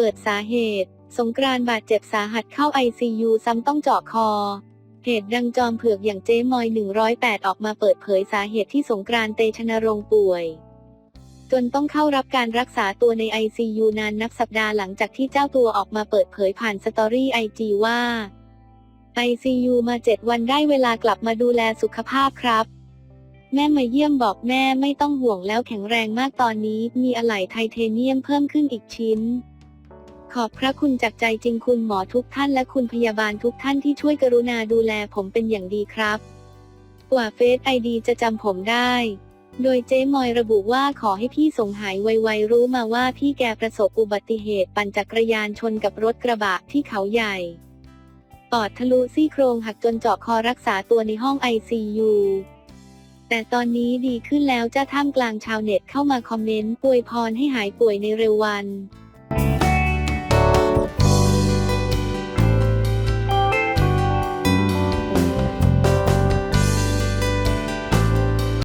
เปิดสาเหตุ สงกรานต์บาดเจ็บสาหัสเข้า ICU ซ้ำต้องเจาะคอ เหตุดังจอมเผือกอย่างเจ๊มอย 108 ออกมาเปิดเผยสาเหตุที่สงกรานต์เตชนรงป่วย จนต้องเข้ารับการรักษาตัวใน ICU นานนับสัปดาห์หลังจากที่เจ้าตัวออกมาเปิดเผยผ่านสตอรี่ไอจีว่า ICU มา7วันได้เวลากลับมาดูแลสุขภาพครับ แม่มาเยี่ยมบอกแม่ไม่ต้องห่วงแล้วแข็งแรงมากตอนนี้ มีอะไหล่ไทเทเนียมเพิ่มขึ้นอีกชิ้น ขอบพระคุณจากใจจริงคุณหมอทุกท่านและคุณพยาบาลทุกท่านที่ช่วยกรุณาดูแลผมเป็นอย่างดีครับ กว่าเฟซไอดีจะจำผมได้ โดยเจ๊มอยระบุว่าขอให้พี่สงหายไวๆรู้มาว่าพี่แกประสบอุบัติเหตุปั่นจักรยานชนกับรถกระบะที่เขาใหญ่ปอดทะลุซี่โครงหักจนเจาะคอรักษาตัวในห้อง ICU แต่ตอนนี้ดีขึ้นแล้วจ้าท่ามกลางชาวเน็ตเข้ามาคอมเมนต์ป่วยพรให้หายป่วยในเร็ววัน